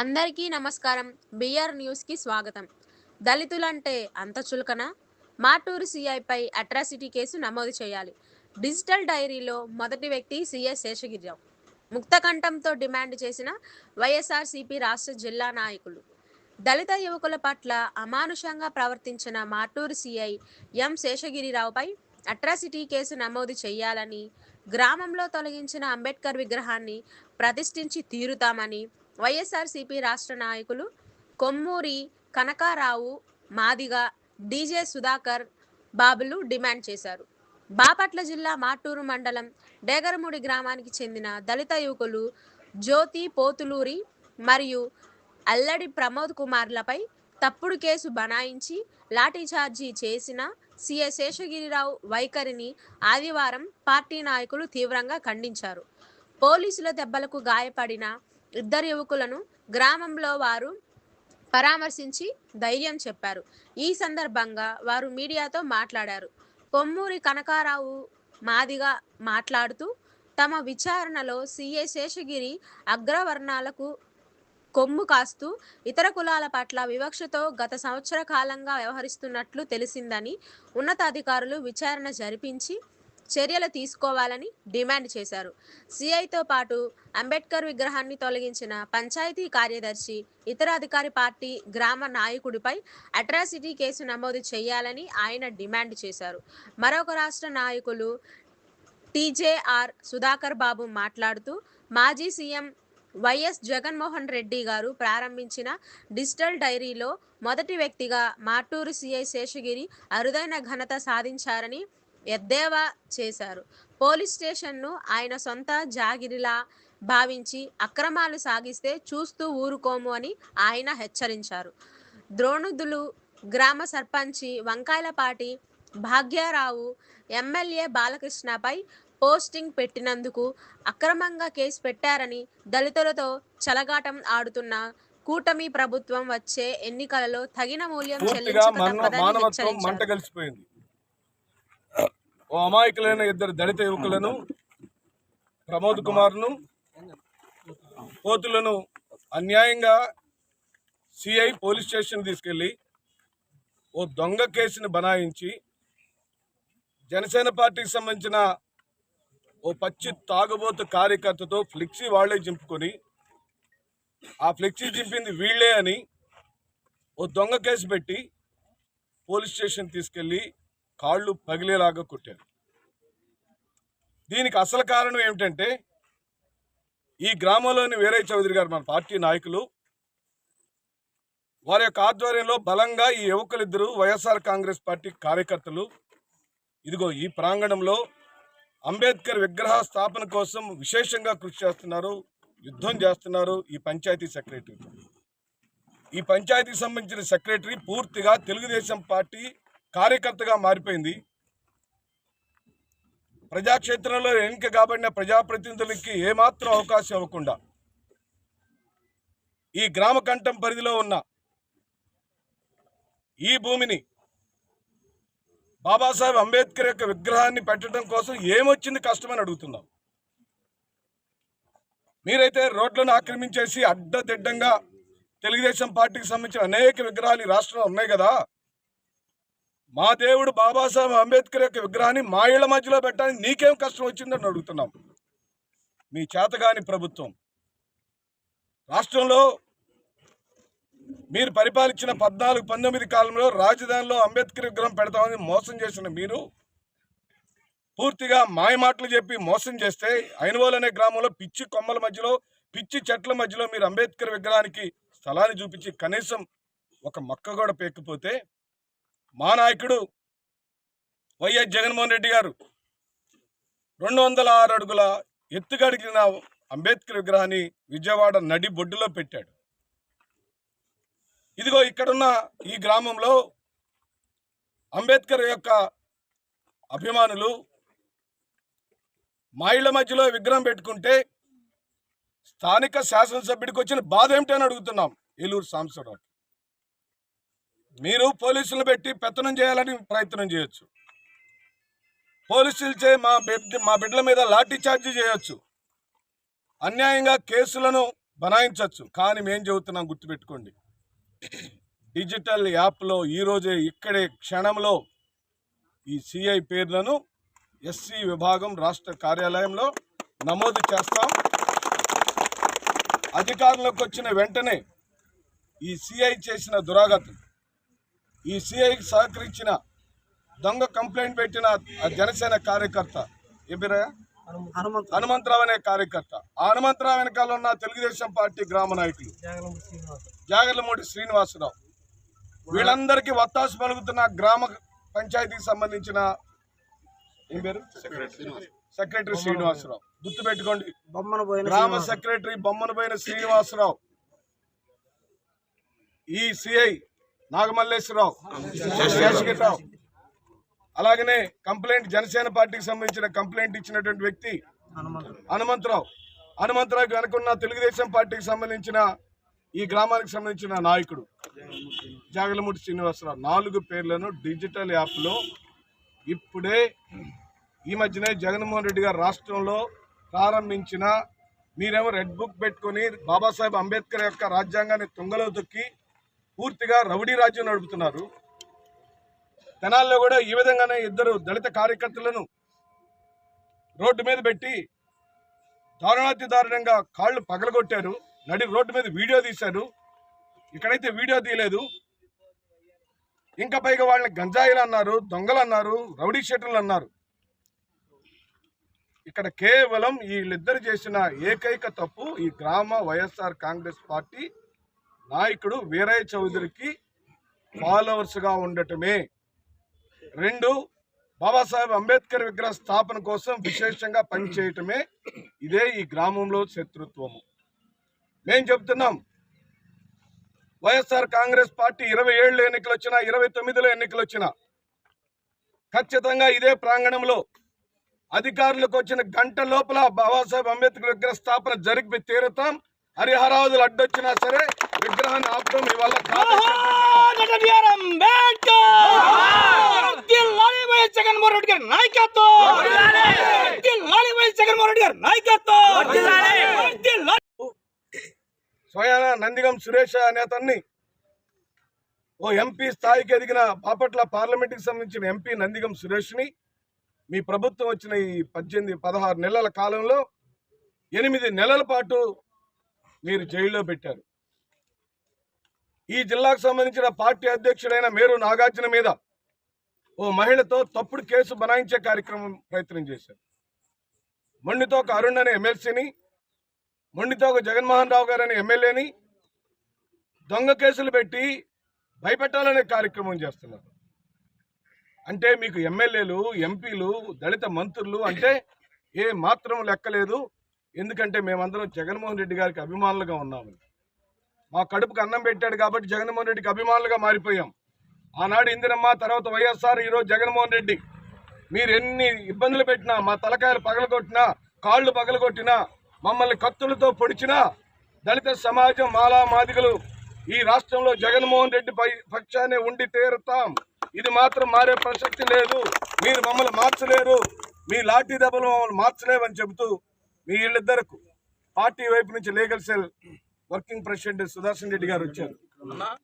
అందరికీ నమస్కారం. బిఆర్ న్యూస్కి స్వాగతం. దళితులంటే అంత చులకన? మాటూరు సిఐపై అట్రాసిటీ కేసు నమోదు చేయాలి. డిజిటల్ డైరీలో మొదటి వ్యక్తి సిఐ శేషగిరిరావు. ముక్తకంఠంతో డిమాండ్ చేసిన వైఎస్ఆర్సీపీ రాష్ట్ర జిల్లా నాయకులు. దళిత యువకుల పట్ల అమానుషంగా ప్రవర్తించిన మాటూరు సిఐ ఎం శేషగిరిరావుపై అట్రాసిటీ కేసు నమోదు చేయాలని గ్రామంలో తొలగించిన అంబేద్కర్ విగ్రహాన్ని ప్రతిష్ఠించి తీరుతామని వైఎస్ఆర్సీపీ రాష్ట్ర నాయకులు కొమ్మూరి కనకారావు మాదిగ డీజే సుధాకర్ బాబులు డిమాండ్ చేశారు. బాపట్ల జిల్లా మాటూరు మండలం డేగరముడి గ్రామానికి చెందిన దళిత యువకులు జ్యోతి పోతులూరి మరియు అల్లడి ప్రమోద్ కుమార్లపై తప్పుడు కేసు బనాయించి లాఠీఛార్జీ చేసిన సీఎస్ శేషగిరిరావు వైఖరిని ఆదివారం పార్టీ నాయకులు తీవ్రంగా ఖండించారు. పోలీసుల దెబ్బలకు గాయపడిన ఇద్దరు యువకులను గ్రామంలో వారు పరామర్శించి ధైర్యం చెప్పారు. ఈ సందర్భంగా వారు మీడియాతో మాట్లాడారు. పొమ్మూరి కనకారావు మాదిగా మాట్లాడుతూ తమ విచారణలో సీఏ శేషగిరి అగ్రవర్ణాలకు కొమ్ము కాస్తూ ఇతర కులాల పట్ల వివక్షతో గత సంవత్సర కాలంగా వ్యవహరిస్తున్నట్లు తెలిసిందని ఉన్నతాధికారులు విచారణ జరిపించి చర్యలు తీసుకోవాలని డిమాండ్ చేశారు. సిఐతో పాటు అంబేద్కర్ విగ్రహాన్ని తొలగించిన పంచాయతీ కార్యదర్శి ఇతర అధికారి పార్టీ గ్రామ నాయకుడిపై అట్రాసిటీ కేసు నమోదు చేయాలని ఆయన డిమాండ్ చేశారు. మరొక రాష్ట్ర నాయకులు టీజేఆర్ సుధాకర్ బాబు మాట్లాడుతూ మాజీ సీఎం వైఎస్ జగన్మోహన్ రెడ్డి గారు ప్రారంభించిన డిజిటల్ డైరీలో మొదటి వ్యక్తిగా మాటూరు సిఐ శేషగిరి అరుదైన ఘనత సాధించారని ఎద్దేవా చేశారు. పోలీస్ స్టేషన్ను ఆయన సొంత జాగిరిలా భావించి అక్రమాలు సాగిస్తే చూస్తూ ఊరుకోము అని ఆయన హెచ్చరించారు. ద్రోణుదులు గ్రామ సర్పంచి వంకాయలపాటి భాగ్యారావు ఎమ్మెల్యే బాలకృష్ణపై పోస్టింగ్ పెట్టినందుకు అక్రమంగా కేసు పెట్టారని దళితులతో చలగాటం ఆడుతున్న కూటమి ప్రభుత్వం వచ్చే ఎన్నికలలో తగిన మూల్యం చెల్లించక తప్పదని హెచ్చరించారు. ఓ అమాయకులైన ఇద్దరు దళిత యువకులను ప్రమోద్ కుమార్ను కోతులను అన్యాయంగా సిఐ పోలీస్ స్టేషన్ తీసుకెళ్ళి ఓ దొంగ కేసుని బనాయించి జనసేన పార్టీకి సంబంధించిన ఓ పచ్చి తాగుబోతు కార్యకర్తతో ఫ్లెక్సీ వాళ్ళే చింపుకొని ఆ ఫ్లెక్సీ చింపింది వీళ్ళే అని ఓ దొంగ కేసు పెట్టి పోలీస్ స్టేషన్ తీసుకెళ్ళి కాళ్ళు పగిలేలాగా కొట్టారు. దీనికి అసలు కారణం ఏమిటంటే ఈ గ్రామంలోని వీరయ్య చౌదరి గారు మన పార్టీ నాయకులు వారి యొక్క ఆధ్వర్యంలో బలంగా ఈ యువకులిద్దరూ వైఎస్ఆర్ కాంగ్రెస్ పార్టీ కార్యకర్తలు ఇదిగో ఈ ప్రాంగణంలో అంబేద్కర్ విగ్రహ స్థాపన కోసం విశేషంగా కృషి చేస్తున్నారు యుద్ధం చేస్తున్నారు ఈ పంచాయతీ సెక్రటరీ. ఈ పంచాయతీకి సంబంధించిన సెక్రటరీ పూర్తిగా తెలుగుదేశం పార్టీ కార్యకర్తగా మారిపోయింది. ప్రజాక్షేత్రంలో ఎన్నిక కాబడిన ప్రజాప్రతినిధులకి ఏమాత్రం అవకాశం ఇవ్వకుండా ఈ గ్రామ కంఠం పరిధిలో ఉన్న ఈ భూమిని బాబాసాహెబ్ అంబేద్కర్ యొక్క విగ్రహాన్ని పెట్టడం కోసం ఏమొచ్చింది కష్టమని అడుగుతున్నాం. మీరైతే రోడ్లను ఆక్రమించేసి అడ్డదిడ్డంగా తెలుగుదేశం పార్టీకి సంబంధించిన అనేక విగ్రహాలు ఈ రాష్ట్రంలో ఉన్నాయి కదా. మా దేవుడు బాబాసాహెబ్ అంబేద్కర్ యొక్క విగ్రహాన్ని మా ఇళ్ళ మధ్యలో పెట్టడానికి నీకేం కష్టం వచ్చిందని అడుగుతున్నాం. మీ చేతగాని ప్రభుత్వం. రాష్ట్రంలో మీరు పరిపాలించిన పద్నాలుగు పంతొమ్మిది కాలంలో రాజధానిలో అంబేద్కర్ విగ్రహం పెడతామని మోసం చేసిన మీరు పూర్తిగా మాయ మాటలు చెప్పి మోసం చేస్తే అయినవోలు అనే గ్రామంలో పిచ్చి కొమ్మల మధ్యలో పిచ్చి చెట్ల మధ్యలో మీరు అంబేద్కర్ విగ్రహానికి స్థలాన్ని చూపించి కనీసం ఒక మొక్క కూడా పేకపోతే మా నాయకుడు వైఎస్ జగన్మోహన్ రెడ్డి గారు రెండు వందల ఆరు అడుగుల ఎత్తుగడిగిన అంబేద్కర్ విగ్రహాన్ని విజయవాడ నడి బొడ్డులో పెట్టాడు. ఇదిగో ఇక్కడున్న ఈ గ్రామంలో అంబేద్కర్ యొక్క అభిమానులు మా ఇళ్ళ మధ్యలో విగ్రహం పెట్టుకుంటే స్థానిక శాసనసభ్యుడికి వచ్చిన బాధ ఏమిటని అడుగుతున్నాం ఏలూరు సాంబశివరావు మీరు పోలీసులు పెట్టి పెత్తనం చేయాలని ప్రయత్నం చేయొచ్చు. పోలీసులు చే మా బిడ్డ మా బిడ్డల మీద లాఠీ ఛార్జ్ చేయొచ్చు. అన్యాయంగా కేసులను బనాయించవచ్చు కానీ మేం చెబుతున్నాం గుర్తుపెట్టుకోండి. డిజిటల్ యాప్లో ఈరోజే ఇక్కడే క్షణంలో ఈ సిఐ పేర్లను ఎస్సీ విభాగం రాష్ట్ర కార్యాలయంలో నమోదు చేస్తాం. అధికారంలోకి వచ్చిన వెంటనే ఈ సిఐ చేసిన దురాగతం ఈ సిఐకి సహకరించిన దొంగ కంప్లైంట్ పెట్టిన ఆ జనసేన కార్యకర్త? హనుమంత్ హనుమంతరావు. అనే కార్యకర్త. ఆ హనుమంతరావు వెనకాల ఉన్న తెలుగుదేశం పార్టీ గ్రామ నాయకులు జాగర్లమూడి శ్రీనివాసరావు. వీళ్ళందరికీ వత్తాసు పలుకుతున్న గ్రామ పంచాయతీకి సంబంధించిన ఏం పేరు? సెక్రటరీ శ్రీనివాసరావు. గుర్తు పెట్టుకోండి బొమ్మన పోయిన గ్రామ. సెక్రటరీ బొమ్మనపోయిన శ్రీనివాసరావు. ఈ సిఐ నాగమల్లేశ్వరరావు శేషగిరిరావు అలాగనే కంప్లైంట్ జనసేన పార్టీకి సంబంధించిన కంప్లైంట్ ఇచ్చినటువంటి వ్యక్తి హనుమంత్ హనుమంతరావు. హనుమంతరావు వెనుకున్న తెలుగుదేశం పార్టీకి సంబంధించిన ఈ గ్రామానికి సంబంధించిన నాయకుడు జాగలమూటి శ్రీనివాసరావు. నాలుగు పేర్లను డిజిటల్ యాప్లో ఇప్పుడే ఈ మధ్యనే జగన్మోహన్ రెడ్డి గారు రాష్ట్రంలో ప్రారంభించిన మీరేమో రెడ్ బుక్ పెట్టుకొని బాబాసాహెబ్ అంబేద్కర్ యొక్క రాజ్యాంగాన్ని తుంగలో తొక్కి పూర్తిగా రౌడీ రాజ్యం నడుపుతున్నారు. తెనాల్లో కూడా ఈ విధంగానే ఇద్దరు దళిత కార్యకర్తలను రోడ్డు మీద పెట్టి దారుణాతి దారుణంగా కాళ్ళు పగలగొట్టారు. నడి రోడ్డు మీద వీడియో తీశారు. ఇక్కడైతే వీడియో తీయలేదు. ఇంకా పైగా వాళ్ళని గంజాయిలు అన్నారు దొంగలు అన్నారు రౌడీ షెటర్లు అన్నారు. ఇక్కడ కేవలం వీళ్ళిద్దరు చేసిన ఏకైక తప్పు ఈ గ్రామ వైఎస్ఆర్ కాంగ్రెస్ పార్టీ నాయకుడు వీరయ్య చౌదరికి ఫాలోవర్స్గా ఉండటమే. రెండు బాబాసాహెబ్ అంబేద్కర్ విగ్రహ స్థాపన కోసం విశేషంగా పనిచేయటమే ఇదే ఈ గ్రామంలో శత్రుత్వము. మేం చెప్తున్నాం వైఎస్ఆర్ కాంగ్రెస్ పార్టీ ఇరవై ఏళ్ళు ఎన్నికలు వచ్చినా ఇరవై తొమ్మిదిలో ఎన్నికలు వచ్చినా ఖచ్చితంగా ఇదే ప్రాంగణంలో అధికారులకు వచ్చిన గంట లోపల బాబాసాహెబ్ అంబేద్కర్ విగ్రహ స్థాపన జరిపి తీరుతాం. హరిహరాదులు అడ్డొచ్చినా సరే విగ్రహాన్ని ఆపడం జగన్మోహన్ రెడ్డి గారి నాయకత్వం! జగన్మోహన్ రెడ్డి గారి నాయకత్వం! వర్ధిల్లాలి స్వయాన నందిగం సురేష్ అనే అతన్ని ఓ ఎంపీ స్థాయికి ఎదిగిన బాపట్ల పార్లమెంట్కి సంబంధించిన ఎంపీ నందిగం సురేష్ని మీ ప్రభుత్వం వచ్చిన ఈ పద్దెనిమిది పదహారు నెలల కాలంలో ఎనిమిది నెలల పాటు మీరు జైల్లో పెట్టారు. ఈ జిల్లాకు సంబంధించిన పార్టీ అధ్యక్షుడైన మేరు నాగార్జున మీద ఓ మహిళతో తప్పుడు కేసు బనాయించే కార్యక్రమం ప్రయత్నం చేశారు. మొండితో ఒక అరుణ్ అనే ఎమ్మెల్సీని మొండితో ఒక జగన్మోహన్ రావు గారు అనే ఎమ్మెల్యేని దొంగ కేసులు పెట్టి భయపెట్టాలనే కార్యక్రమం చేస్తున్నారు. అంటే మీకు ఎమ్మెల్యేలు ఎంపీలు దళిత మంత్రులు అంటే ఏ మాత్రం లెక్కలేదు. ఎందుకంటే మేమందరం జగన్మోహన్ రెడ్డి గారికి అభిమానులుగా ఉన్నాము. మా కడుపుకు అన్నం పెట్టాడు కాబట్టి జగన్మోహన్ రెడ్డికి అభిమానులుగా మారిపోయాం. ఆనాడు ఇందిరమ్మ తర్వాత వైఎస్ఆర్ ఈరోజు జగన్మోహన్ రెడ్డి. మీరు ఎన్ని ఇబ్బందులు పెట్టినా మా తలకాయలు పగలగొట్టినా కాళ్ళు పగలగొట్టినా మమ్మల్ని కత్తులతో పొడిచినా దళిత సమాజం మాలా మాదిగలు ఈ రాష్ట్రంలో జగన్మోహన్ రెడ్డి పై పక్షానే ఉండి తీరుతాం. ఇది మాత్రం మారే ప్రసక్తి లేదు. మీరు మమ్మల్ని మార్చలేరు. మీ లాఠీ దెబ్బలు మమ్మల్ని మార్చలేవని చెబుతూ మీ వీళ్ళిద్దరకు పార్టీ వైపు నుంచి legal cell working president Sudarshan Reddy garu వచ్చారు.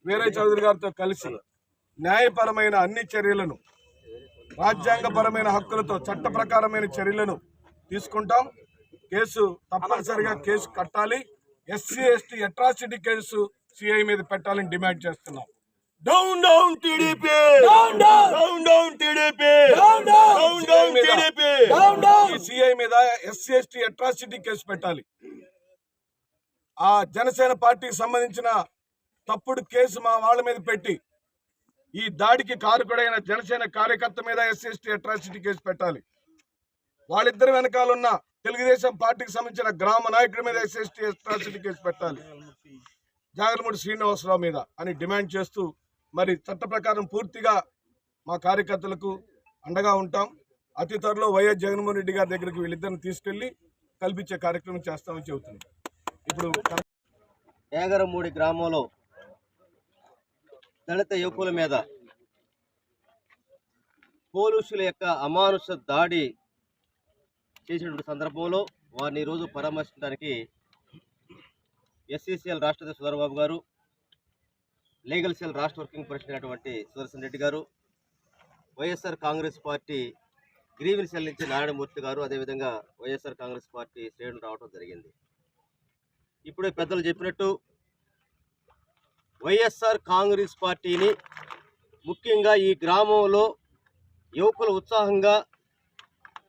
వీరయ్య చౌదరి గారితో కలిసి న్యాయపరమైన అన్ని చర్యలను రాజ్యాంగపరమైన హక్కులతో చట్ట ప్రకారమైన చర్యలను తీసుకుంటాం. కేసు తప్పనిసరిగా కేసు కట్టాలి. SC ST atrocity case CI మీద పెట్టాలని డిమాండ్ చేస్తున్నాం. Down down TDP down down down TDP down down down TDP CI మీద ఎస్సీ ఎస్టీ అట్రాసిటీ కేసు పెట్టాలి. ఆ జనసేన పార్టీకి సంబంధించిన తప్పుడు కేసు మా వాళ్ళ మీద పెట్టి ఈ దాడికి కారుకుడైన జనసేన కార్యకర్త మీద ఎస్సీఎస్టీ అట్రాసిటీ కేసు పెట్టాలి. వాళ్ళిద్దరి వెనకాలన్న తెలుగుదేశం పార్టీకి సంబంధించిన గ్రామ నాయకుడి మీద ఎస్సీఎస్టీ అట్రాసిటీ కేసు పెట్టాలి. జాగర్మూడి శ్రీనివాసరావు మీద అని డిమాండ్ చేస్తూ మరి చట్ట ప్రకారం పూర్తిగా మా కార్యకర్తలకు అండగా ఉంటాం. అతి త్వరలో వైఎస్ జగన్మోహన్ రెడ్డి గారి దగ్గరికి వీళ్ళిద్దరిని తీసుకెళ్ళి కల్పించే కార్యక్రమం చేస్తామని చెబుతున్నాం. ఇప్పుడు ఏగరమూడి గ్రామంలో దళిత యువకుల మీద పోలీసుల యొక్క అమానుష దాడి చేసినటువంటి సందర్భంలో వారిని ఈరోజు పరామర్శించడానికి ఎస్సీసీఎల్ రాష్ట్ర అధ్యక్షుడు గారు లీగల్ సెల్ రాష్ట్ర వర్కింగ్ ప్రెసిడెంట్ అయినటువంటి Sudarshan Reddy garu YSR Congress party grievance cell నుంచి నారాయణమూర్తి గారు అదేవిధంగా వైఎస్ఆర్ కాంగ్రెస్ పార్టీ శ్రేణులు రావడం జరిగింది. ఇప్పుడే పెద్దలు చెప్పినట్టు వైఎస్ఆర్ కాంగ్రెస్ పార్టీని ముఖ్యంగా ఈ గ్రామంలో యువకులు ఉత్సాహంగా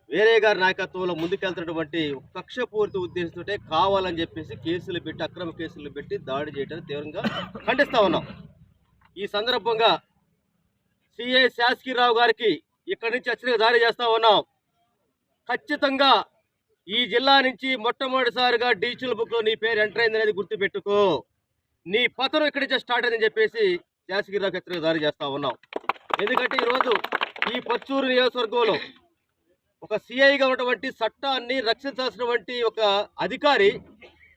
వేరే గారి నాయకత్వంలో ముందుకెళ్తున్నటువంటి కక్షపూర్తి ఉద్దేశంతో కావాలని చెప్పేసి కేసులు పెట్టి అక్రమ కేసులు పెట్టి దాడి చేయడానికి తీవ్రంగా ఖండిస్తా ఉన్నాం. ఈ సందర్భంగా సిఐ శాసకిరావు గారికి ఇక్కడి నుంచి హెచ్చరిక జారీ చేస్తా ఉన్నాం. ఖచ్చితంగా ఈ జిల్లా నుంచి మొట్టమొదటిసారిగా డిజిటల్ బుక్లో నీ పేరు ఎంటర్ అయింది అనేది గుర్తుపెట్టుకో. నీ పతనం ఇక్కడి నుంచి స్టార్ట్ అయిందని చెప్పేసి శాసకిరావుకి హెచ్చరిక దారి చేస్తా ఉన్నాం ఎందుకంటే ఈరోజు ఈ పచ్చూరు నియోజకవర్గంలో ఒక సిఐగా ఉన్నటువంటి చట్టాన్ని రక్షించాల్సినటువంటి ఒక అధికారి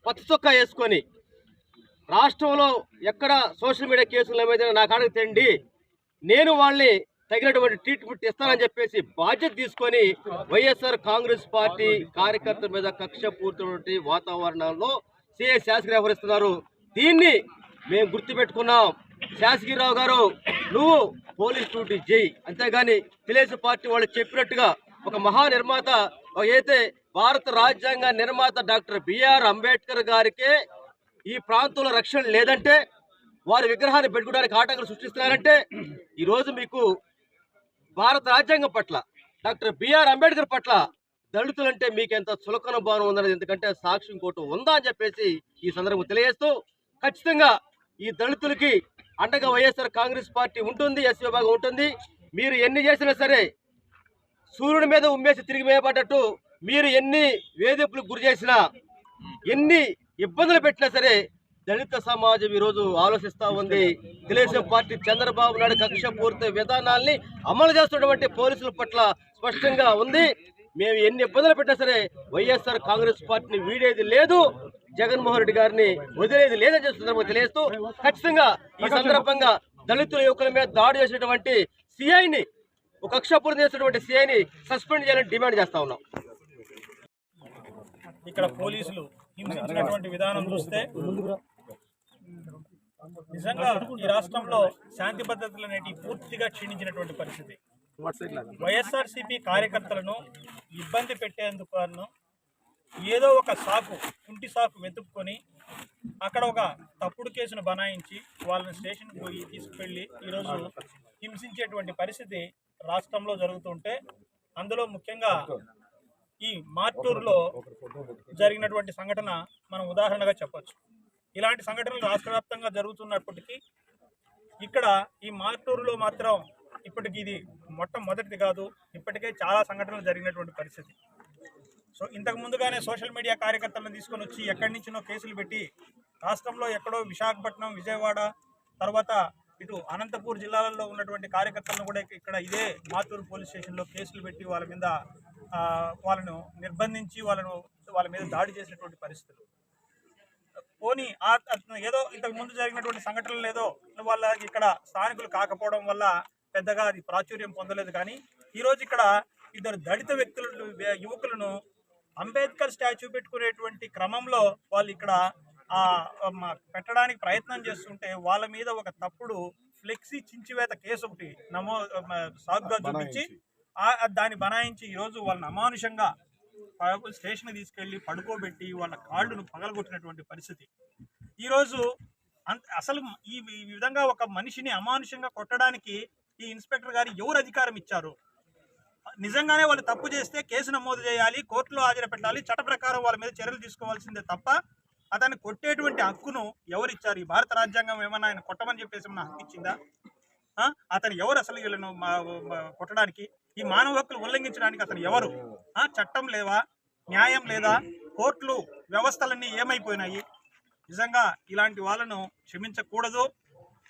పచ్చ చొక్కా వేసుకొని రాష్ట్రంలో ఎక్కడ సోషల్ మీడియా కేసులు ఏమైతే నా కాడకు తెండి. నేను వాళ్ళని తగినటువంటి ట్రీట్మెంట్ ఇస్తానని చెప్పేసి బాధ్యత తీసుకొని వైఎస్ఆర్ కాంగ్రెస్ పార్టీ కార్యకర్తల మీద కక్ష పూర్తి వాతావరణంలో సిఐ శాసకి వ్యవహరిస్తున్నారు. దీన్ని మేము గుర్తుపెట్టుకున్నాం. శాసగిరావు గారు నువ్వు పోలీస్ డ్యూటీ చేయి. అంతేగాని తెలుగుదేశం పార్టీ వాళ్ళు చెప్పినట్టుగా ఒక మహా నిర్మాత అయితే భారత రాజ్యాంగ నిర్మాత డాక్టర్ బిఆర్ అంబేద్కర్ గారికే ఈ ప్రాంతంలో రక్షణ లేదంటే వారి విగ్రహాన్ని పెట్టుకోవడానికి ఆటంకాలు సృష్టిస్తున్నారంటే ఈరోజు మీకు భారత రాజ్యాంగం పట్ల డాక్టర్ బిఆర్ అంబేద్కర్ పట్ల దళితులంటే మీకెంత చులకన భావన ఉందన్నది ఎందుకంటే సాక్షి ఇంకోటి ఉందా అని చెప్పేసి ఈ సందర్భం తెలియజేస్తూ ఖచ్చితంగా ఈ దళితులకి అండగా వైఎస్ఆర్ కాంగ్రెస్ పార్టీ ఉంటుంది ఎస్ విభాగం ఉంటుంది. మీరు ఎన్ని చేసినా సరే సూర్యుడి మీద ఉమ్మేసి తిరిగి వేయబడ్డట్టు మీరు ఎన్ని వేధింపులకు గురి చేసినా ఎన్ని ఇబ్బందులు పెట్టినా సరే దళిత సమాజం ఈరోజు ఆలోచిస్తూ ఉంది. తెలుగుదేశం పార్టీ చంద్రబాబు నాయుడు కక్ష పూర్తి విధానాల్ని అమలు చేస్తున్నటువంటి పోలీసుల పట్ల స్పష్టంగా ఉంది. మేము ఎన్ని ఇబ్బందులు పెట్టినా సరే వైఎస్ఆర్ కాంగ్రెస్ పార్టీని వీడేది లేదు. జగన్మోహన్ రెడ్డి గారిని వదిలేది లేదని సందర్భంగా తెలియజేస్తూ ఖచ్చితంగా ఈ సందర్భంగా దళితుల యువకుల మీద దాడి చేసినటువంటి సిఐని ఒక కక్షపూర్తి చేసినటువంటి సిఐని సస్పెండ్ చేయాలని డిమాండ్ చేస్తా ఉన్నాం. ఇక్కడ పోలీసులు హింసించినటువంటి విధానం చూస్తే నిజంగా ఈ రాష్ట్రంలో శాంతి భద్రతలు అనేటి పూర్తిగా క్షీణించినటువంటి పరిస్థితి. వైఎస్ఆర్సీపీ కార్యకర్తలను ఇబ్బంది పెట్టేందుకు ఏదో ఒక సాకు కుంటి సాకు వెతుక్కొని అక్కడ ఒక తప్పుడు కేసును బనాయించి వాళ్ళని స్టేషన్కి పోయి తీసుకువెళ్ళి ఈరోజు హింసించేటువంటి పరిస్థితి రాష్ట్రంలో జరుగుతుంటే అందులో ముఖ్యంగా ఈ మార్టూరులో జరిగినటువంటి సంఘటన మనం ఉదాహరణగా చెప్పొచ్చు. ఇలాంటి సంఘటనలు రాష్ట్ర వ్యాప్తంగా జరుగుతున్నప్పటికీ ఇక్కడ ఈ మార్టూరులో మాత్రం ఇప్పటికి ఇది మొట్టమొదటిది కాదు ఇప్పటికే చాలా సంఘటనలు జరిగినటువంటి పరిస్థితి. సో ఇంతకు ముందుగానే సోషల్ మీడియా కార్యకర్తలను తీసుకొని వచ్చి ఎక్కడి నుంచినో కేసులు పెట్టి రాష్ట్రంలో ఎక్కడో విశాఖపట్నం విజయవాడ తర్వాత ఇటు అనంతపూర్ జిల్లాలలో ఉన్నటువంటి కార్యకర్తలను కూడా ఇక్కడ ఇదే మాతూరు పోలీస్ స్టేషన్లో కేసులు పెట్టి వాళ్ళ మీద వాళ్ళను నిర్బంధించి వాళ్ళను వాళ్ళ మీద దాడి చేసినటువంటి పరిస్థితులు. పోనీ ఏదో ఇంతకు ముందు జరిగినటువంటి సంఘటనలు ఏదో వాళ్ళ ఇక్కడ స్థానికులు కాకపోవడం వల్ల పెద్దగా అది ప్రాచుర్యం పొందలేదు. కానీ ఈరోజు ఇక్కడ ఇద్దరు దళిత వ్యక్తులు యువకులను అంబేద్కర్ స్టాచ్యూ పెట్టుకునేటువంటి క్రమంలో వాళ్ళు ఇక్కడ పెట్టడానికి ప్రయత్నం చేస్తుంటే వాళ్ళ మీద ఒక తప్పుడు ఫ్లెక్సీ చించివేత కేసు ఒకటి నమో సాగుగా చూపించి దాన్ని బనాయించి ఈరోజు వాళ్ళని అమానుషంగా స్టేషన్కి తీసుకెళ్ళి పడుకోబెట్టి వాళ్ళ కాళ్ళను పగలగొట్టినటువంటి పరిస్థితి. ఈరోజు అంత అసలు ఈ ఈ విధంగా ఒక మనిషిని అమానుషంగా కొట్టడానికి ఈ ఇన్స్పెక్టర్ గారు ఎవరు అధికారం ఇచ్చారు? నిజంగానే వాళ్ళు తప్పు చేస్తే కేసు నమోదు చేయాలి కోర్టులో హాజరుపెట్టాలి చట్ట ప్రకారం వాళ్ళ మీద చర్యలు తీసుకోవాల్సిందే తప్ప అతన్ని కొట్టేటువంటి హక్కును ఎవరు ఇచ్చారు? ఈ భారత రాజ్యాంగం ఏమన్నా ఆయన కొట్టమని చెప్పేసి ఏమన్నా హక్కు ఇచ్చిందా? అతను ఎవరు అసలు వీళ్ళను కొట్టడానికి? ఈ మానవ హక్కులు ఉల్లంఘించడానికి అతను ఎవరు? ఆ? చట్టం లేవా? న్యాయం లేదా? కోర్టులు వ్యవస్థలన్నీ ఏమైపోయినాయి? నిజంగా ఇలాంటి వాళ్ళను క్షమించకూడదు.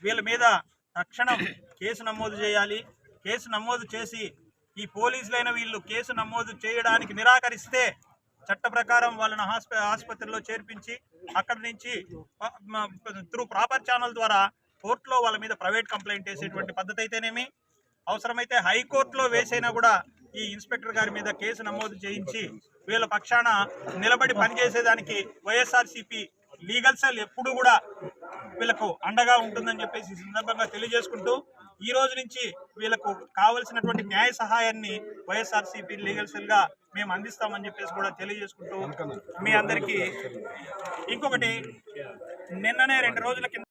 వీళ్ళ మీద తక్షణం కేసు నమోదు చేయాలి. కేసు నమోదు చేసి ఈ పోలీసులైన వీళ్ళు కేసు నమోదు చేయడానికి నిరాకరిస్తే చట్ట ప్రకారం వాళ్ళని హాస్ప ఆసుపత్రిలో చేర్పించి అక్కడి నుంచి త్రూ ప్రాపర్ ఛానల్ ద్వారా కోర్టులో వాళ్ళ మీద ప్రైవేట్ కంప్లైంట్ వేసేటువంటి పద్ధతి అయితేనేమి? అవసరమైతే హైకోర్టులో వేసైనా కూడా ఈ ఇన్స్పెక్టర్ గారి మీద కేసు నమోదు చేయించి వీళ్ళ పక్షాన నిలబడి పనిచేసేదానికి వైఎస్ఆర్సీపీ లీగల్ సెల్ ఎప్పుడు కూడా వీళ్ళకు అండగా ఉంటుందని చెప్పేసి సందర్భంగా తెలియజేసుకుంటూ ఈ రోజు నుంచి వీళ్ళకు కావలసినటువంటి న్యాయ సహాయాన్ని వైఎస్ఆర్సీపీ లీగల్ సెల్గా మేము అందిస్తామని చెప్పేసి కూడా తెలియజేసుకుంటూ మీ అందరికీ ఇంకొకటి నిన్ననే రెండు రోజుల కింద